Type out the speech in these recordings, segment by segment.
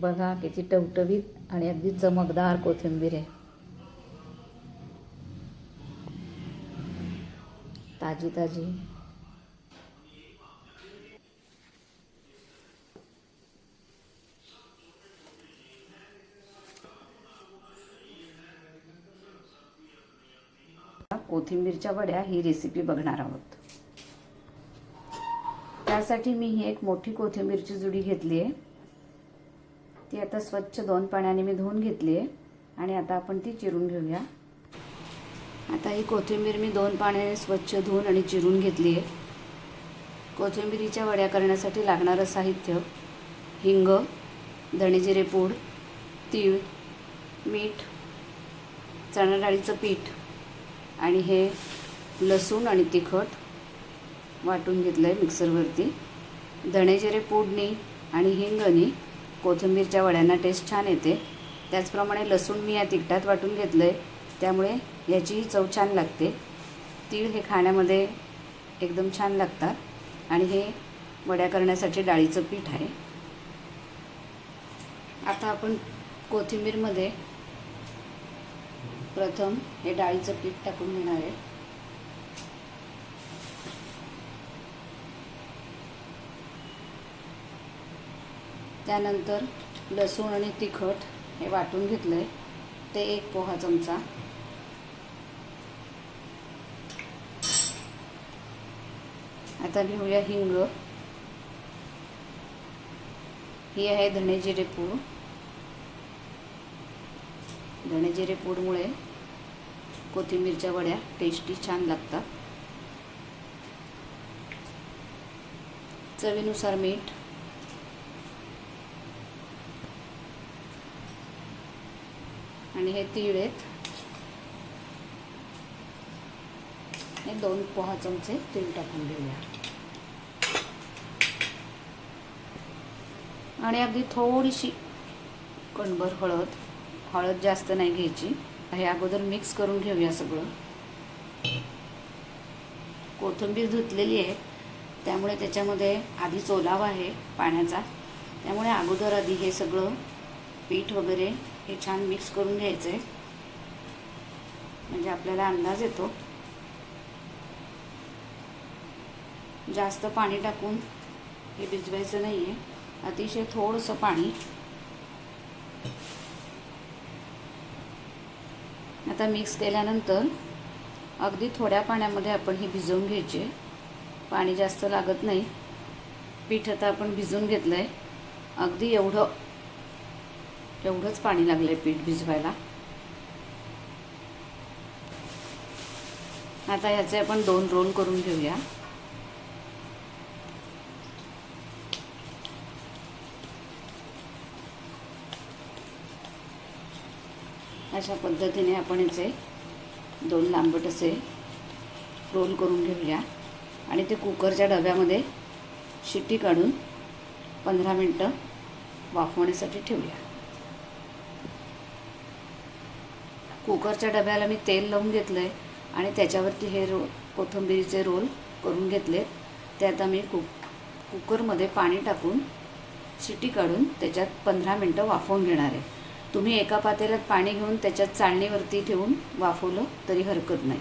बघा किती टवटवीत आणि अगदी चमकदार कोथिंबीर आहे. ताजी ताजी. कोथिंबीरच्या वड्या ही रेसिपी बघणार आहोत. त्यासाठी मी ही एक मोठी कोथिंबीरची जुडी घेतली आहे. ती आता स्वच्छ दोन पाण्याने मी धुवून घेतली आहे. आणि आता आपण ती चिरून घेऊया. आता ही कोथिंबीर मी दोन पाण्याने स्वच्छ धुवून आणि चिरून घेतली आहे. कोथिंबीरीच्या वड्या करण्यासाठी लागणारं साहित्य हिंग धणेजिरे पूड तीळ मीठ चणा डाळीचं पीठ आणि हे लसूण आणि तिखट वाटून घेतलं आहे मिक्सरवरती. धणेजिरे पूडनी आणि हिंगनी कोथिंबीरच्या वड्यांना टेस्ट छान येते. त्याचप्रमाणे लसूण मी या तिखटात वाटून घेतलं आहे त्यामुळे याचीही चव छान लागते. तीळ हे खाण्यामध्ये एकदम छान लागतात. आणि हे वड्या करण्यासाठी डाळीचं पीठ आहे. आता आपण कोथिंबीरमध्ये प्रथम हे डाळीचं पीठ टाकून घेणार आहे. त्यानंतर लसूण आणि तिखट हे वाटून घेतलं आहे ते एक पोहा चमचा. आता घेऊया हिंग. ही आहे धणे जिरे पूड. धणे जिरे पूडमुळे कोथिंबीरच्या वड्या टेस्टी छान लागतात. चवीनुसार मीठ आणि हे तीळ आहेत. हे दोन पोहा चमचे तीळ टाकून देऊया. आणि अगदी थोडीशी कणभर हळद हळद जास्त नाही घ्यायची. हे अगोदर मिक्स करून घेऊया सगळं. कोथिंबीर धुतलेली आहे. त्यामुळे त्याच्यामध्ये आधीच ओलावा आहे पाण्याचा. त्यामुळे अगोदर आधी हे सगळं पीठ वगैरे हे छान मिक्स करून घ्यायचं आहे म्हणजे आपल्याला अंदाज येतो. जास्त पाणी टाकून हे भिजवायचं नाही आहे अतिशय थोडंसं पाणी. आता मिक्स केल्यानंतर अगदी थोड्या पाण्यामध्ये आपण हे भिजवून घ्यायचे. पाणी जास्त लागत नाही. पीठ आता आपण भिजवून घेतलं आहे अगदी एवढं एवढंच पाणी लागलं आहे पीठ भिजवायला. आता ह्याचे आपण दोन रोल करून घेऊया. अशा पद्धतीने आपण याचे दोन लांबट असे रोल करून घेऊया. आणि ते कुकरच्या डब्यामध्ये शिट्टी काढून पंधरा मिनटं वाफवण्यासाठी ठेवूया. कुकरच्या डब्याला मी तेल लावून घेतलं आहे आणि त्याच्यावरती हे रो कोथिंबीरीचे रोल करून घेतले ते आता मी कुक कुकरमध्ये पाणी टाकून शिटी काढून त्याच्यात पंधरा मिनटं वाफवून घेणार आहे. तुम्ही एका पातेल्यात पाणी घेऊन त्याच्यात चाळणीवरती ठेवून वाफवलं तरी हरकत नाही.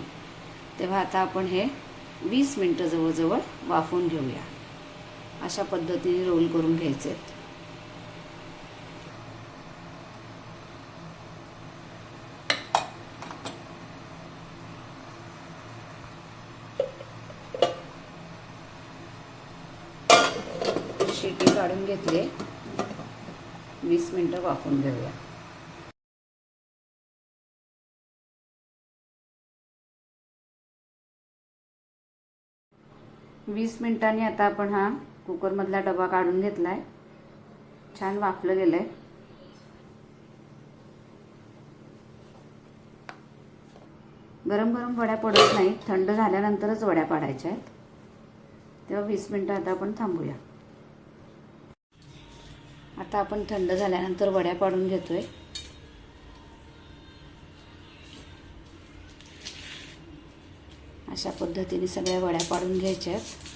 तेव्हा आता आपण हे वीस मिनटं जवळजवळ वाफवून घेऊया. अशा पद्धतीने रोल करून घ्यायचे आहेत शिटी काढून घेतले. वीस मिनटं वाफून घेऊया. वीस मिनिटांनी आता आपण हा कुकरमधला डबा काढून घेतला आहे छान वाफलं गेलं आहे गरम गरम वड्या पडत नाहीत. थंड झाल्यानंतरच वड्या पाडायच्या आहेत. तेव्हा वीस मिनटं आता आपण थांबूया. आता आपण थंड झाल्यानंतर वड्या पाडून घेतोय. अशा पद्धतीने सगळ्या वड्या पाडून घ्यायच्या आहेत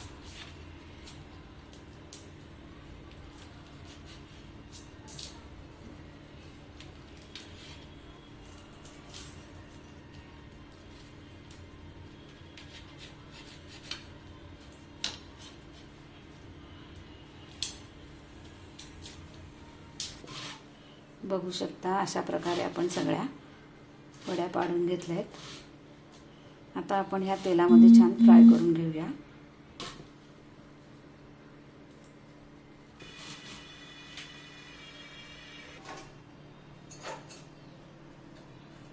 बघू शकता अशा प्रकारे आपण सगळ्या वड्या पाडून घेतल्या आहेत आता आपण ह्या तेलामध्ये छान फ्राय करून घेऊया.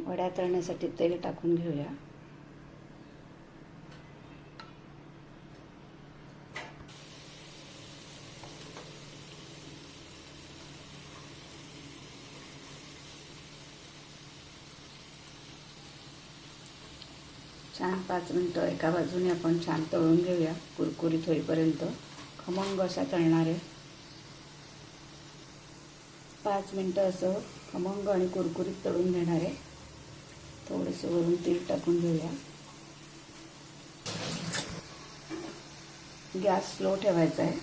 वड्या तळण्यासाठी तेल टाकून घेऊया. छान पाच मिनटं एका बाजूने आपण छान तळून घेऊया. कुरकुरीत होईपर्यंत. खमंग अशा तळणार. आहे पाच मिनटं असं खमंग आणि कुरकुरीत तळून घेणार. आहे थोडंसं वरून तेल टाकून घेऊया. गॅस स्लो ठेवायचा आहे.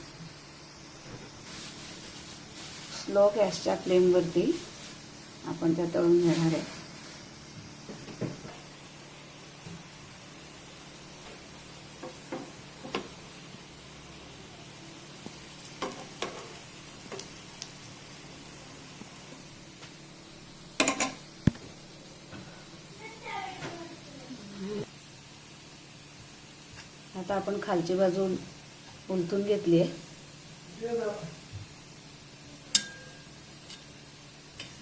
स्लो गॅसच्या फ्लेमवरती आपण त्या तळून घेणार आहे. आता आपण खालची बाजू उलटून घेतली आहे.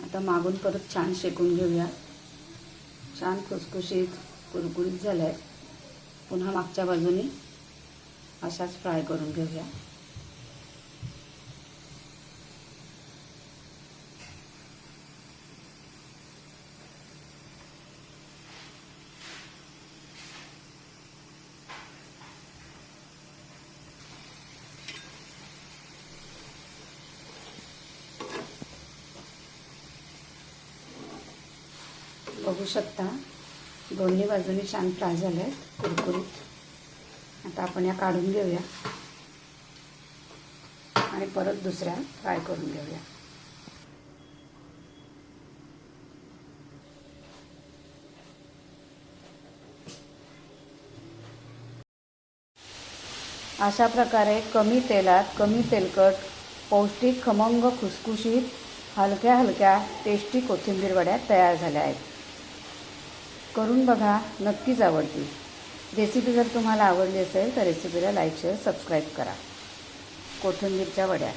आता मागून परत छान शेकून घेऊया. छान खुसखुशीत कुरकुरीत झालं आहे पुन्हा मागच्या बाजूने अशाच फ्राय करून घेऊया. बघू शकता. दोन्ही बाजूनी छान फ्राय झाले आहेत कुरकुरीत. आता आपण या काढून घेऊया. आणि परत दुसऱ्या फ्राय करून घेऊया. अशा प्रकारे कमी तेलात कमी तेलकट पौष्टिक खमंग खुसखुशीत हलक्या हलक्या टेस्टी कोथिंबीर वड्या तयार झाल्या आहेत. करून बघा नक्कीच आवडतील. रेसिपी जर तुम्हाला आवडली असेल तर रेसिपीला लाईक शेअर सबस्क्राईब करा. कोथिंबीरच्या वड्या.